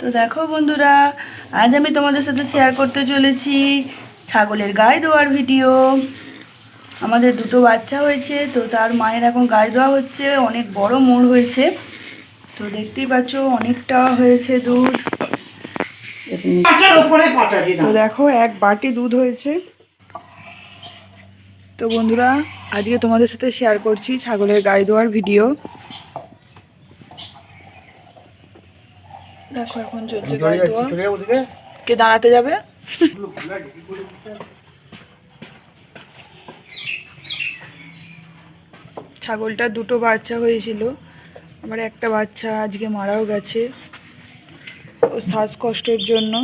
তো দেখো বন্ধুরা আজ আমি তোমাদের সাথে শেয়ার করতে চলেছি ছাগলের গায়ে দেওয়ার ভিডিও আমাদের দুটো বাচ্চা হয়েছে তো তার মায়ের এখন গায়ে দেওয়া হচ্ছে অনেক বড় মোড় হয়েছে। তো দেখতেই পাচ্ছ অনেকটা হয়েছে দুধ। তো দেখো এক বাটি দুধ হয়েছে। তো বন্ধুরা আজকে তোমাদের সাথে শেয়ার করছি ছাগলের গায়ে দেওয়ার ভিডিও দেখো এখন চলছে কে দাঁড়াতে যাবে? ছাগলটা দুটো বাচ্চা হয়েছিল। আমার একটা বাচ্চা আজকে মারাও গেছে। ও শ্বাসকষ্টের জন্য।